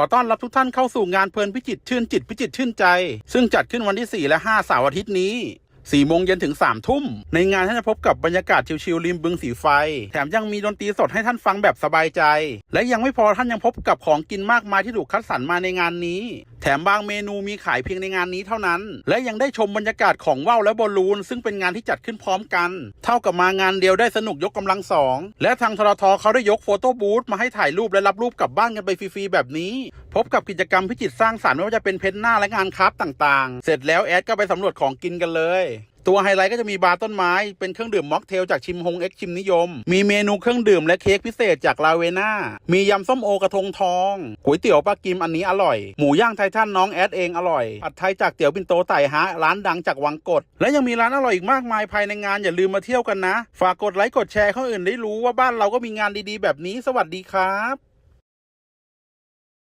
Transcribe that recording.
ขอต้อนรับทุกท่านเข้าสู่งานเพลินพิจิตชื่นจิตพิจิตชื่นใจ ซึ่งจัดขึ้นวันที่ 4 และ 5 เสาร์อาทิตย์นี้ 4โมงเย็นถึง3ทุ่ม ในงานท่านจะพบกับบรรยากาศชิลๆริมบึงสีไฟ แถมยังมีดนตรีสดให้ท่านฟังแบบสบายใจ และยังไม่พอท่านยังพบกับของกินมากมายที่ถูกคัดสรรมาในงานนี้ แถมบางเมนูมีขายเพียงในงานนี้เท่านั้น และยังได้ชมบรรยากาศของว่าวและบอลลูน ซึ่งเป็นงานที่จัดขึ้นพร้อมกัน เท่ากับมางานเดียวได้สนุกยกกำลังสองและทางทรทเขาได้ยกโฟโต้บูธมาให้ถ่ายรูปและรับรูปกลับบ้านกันไปฟรีๆแบบนี้ พบกับกิจกรรมพิจิตรสร้างสรรค์ไม่ว่าจะเป็นเพนหน้าและงานคราฟต์ต่างๆ เสร็จแล้วแอดก็ไปสำรวจของกินกันเลย ตัวไฮไลท์ก็จะมีบาร์ต้นไม้ เป็นเครื่องดื่มม็อกเทลจากชิมฮงเอ็กชิมนิยม มีเมนูเครื่องดื่มและเค้กพิเศษจากลาเวน่า มียำส้มโอกระทงทองก๋วยเตี๋ยวปลากิมอันนี้อร่อย หมูย่างไททันน้องแอดเองอร่อยผัดไทยจากเตี๋ยวปินโตไต่ฮะร้านดังจากวังกด และยังมีร้านอร่อยอีกมากมายภายในงานอย่าลืมมาเที่ยวกันนะ ฝากกดไลค์กดแชร์ให้คนอื่นได้รู้ว่าบ้านเราก็มีงานดีๆ แบบนี้สวัสดีครับ